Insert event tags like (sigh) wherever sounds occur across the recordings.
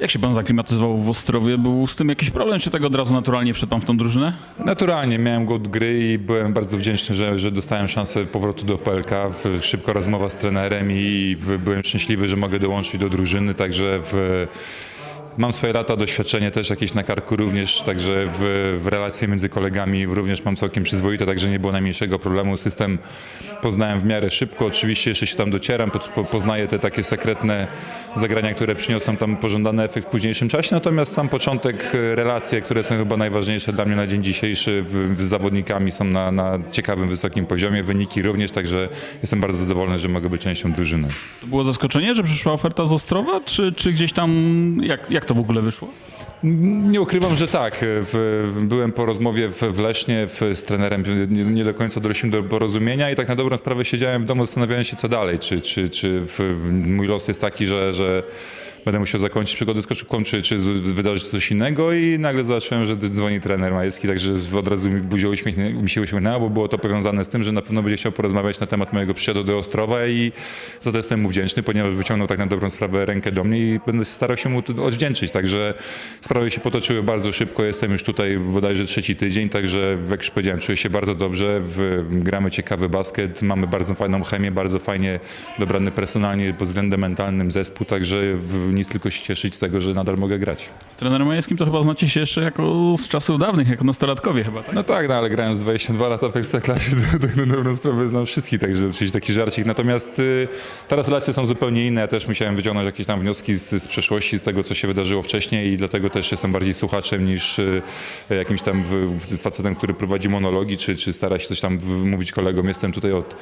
Jak się pan zaklimatyzował w Ostrowie? Był z tym jakiś problem, czy tak od razu naturalnie wszedł pan w tą drużynę? Naturalnie miałem głód gry i byłem bardzo wdzięczny, że, że dostałem szansę powrotu do PLK. W, szybka rozmowa z trenerem i byłem szczęśliwy, że mogę dołączyć do drużyny, także w, mam swoje lata, doświadczenie też jakieś na karku również, także w, w relacje między kolegami również mam całkiem przyzwoite, także nie było najmniejszego problemu. System poznałem w miarę szybko, oczywiście jeszcze się tam docieram, po, po, poznaję te takie sekretne zagrania, które przyniosą tam pożądany efekt w późniejszym czasie, natomiast sam początek, e, relacje, które są chyba najważniejsze dla mnie na dzień dzisiejszy w, z zawodnikami są na, na ciekawym, wysokim poziomie, wyniki również, także jestem bardzo zadowolony, że mogę być częścią drużyny. To było zaskoczenie, że przyszła oferta z Ostrowa, czy, czy gdzieś tam, jak, jak to w ogóle wyszło? Nie ukrywam, że tak. W, byłem po rozmowie w, w Lesznie w, z trenerem, nie, nie do końca doszliśmy do porozumienia i tak na dobrą sprawę siedziałem w domu, zastanawiałem się co dalej. Czy, czy, czy w, w, mój los jest taki, że, że będę musiał zakończyć przygodę z czy, czy wydarzyć coś innego i nagle zobaczyłem, że dzwoni trener Majewski, także od razu mi buzia uśmiechnie, mi się uśmiechnęła, bo było to powiązane z tym, że na pewno będzie chciał porozmawiać na temat mojego przyjazdu do Ostrowa i za to jestem mu wdzięczny, ponieważ wyciągnął tak na dobrą sprawę rękę do mnie i będę starał się mu odwdzięczyć, także sprawy się potoczyły bardzo szybko, jestem już tutaj bodajże trzeci tydzień, także jak już powiedziałem, czuję się bardzo dobrze, w, gramy ciekawy basket, mamy bardzo fajną chemię, bardzo fajnie dobrany personalnie pod względem mentalnym zespół, także w, nic tylko się cieszyć z tego, że nadal mogę grać. Z trenerem Majewskim to chyba znacie się jeszcze jako z czasów dawnych, jako nastolatkowie chyba, tak? No tak, no ale grając 22 lata w Ekstraklasie, (laughs) to tak na dobrą sprawę znam wszystkich, także oczywiście taki żarcik. Natomiast y, teraz relacje są zupełnie inne. Ja też musiałem wyciągnąć jakieś tam wnioski z, z przeszłości, z tego, co się wydarzyło wcześniej i dlatego też jestem bardziej słuchaczem niż y, jakimś tam facetem, który prowadzi monologi, czy, czy stara się coś tam mówić kolegom. Jestem tutaj od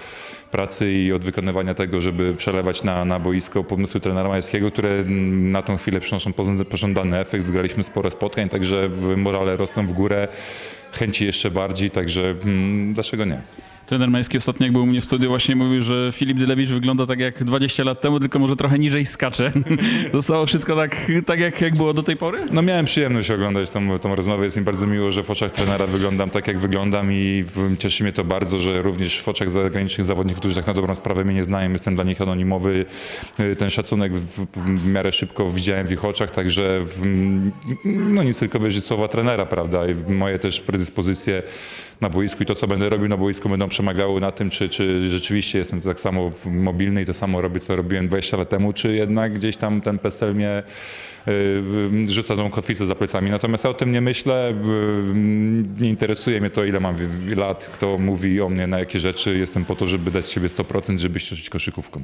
pracy i od wykonywania tego, żeby przelewać na, na boisko pomysły trenera Majewskiego, które mm, na tą chwilę przynoszą pożąd- pożądany efekt. Wygraliśmy sporo spotkań, także w morale rosną w górę chęci jeszcze bardziej, także mm, dlaczego nie? Trener Majewski ostatnio jak był u mnie w studiu właśnie mówił, że Filip Dylewicz wygląda tak jak 20 lat temu, tylko może trochę niżej skacze. (laughs) Zostało wszystko tak, tak jak, jak było do tej pory? No miałem przyjemność oglądać tą, tą rozmowę. Jest mi bardzo miło, że w oczach trenera wyglądam tak, jak wyglądam i cieszy mnie to bardzo, że również w oczach zagranicznych zawodników, którzy tak na dobrą sprawę mnie nie znają, jestem dla nich anonimowy. Y, Ten szacunek w, w miarę szybko widziałem w ich oczach, także w, no nic tylko wyżej słowa trenera, prawda? I moje też predyspozycje na boisku i to, co będę robił na boisku, będą przemagały na tym, czy, czy rzeczywiście jestem tak samo mobilny i to samo robię, co robiłem 20 lat temu, czy jednak gdzieś tam ten PESEL mnie y, rzuca tą kotwicę za plecami. Natomiast ja o tym nie myślę, nie interesuje mnie to, ile mam lat, kto mówi o mnie, na jakie rzeczy. Jestem po to, żeby dać siebie 100%, żeby się koszykówką.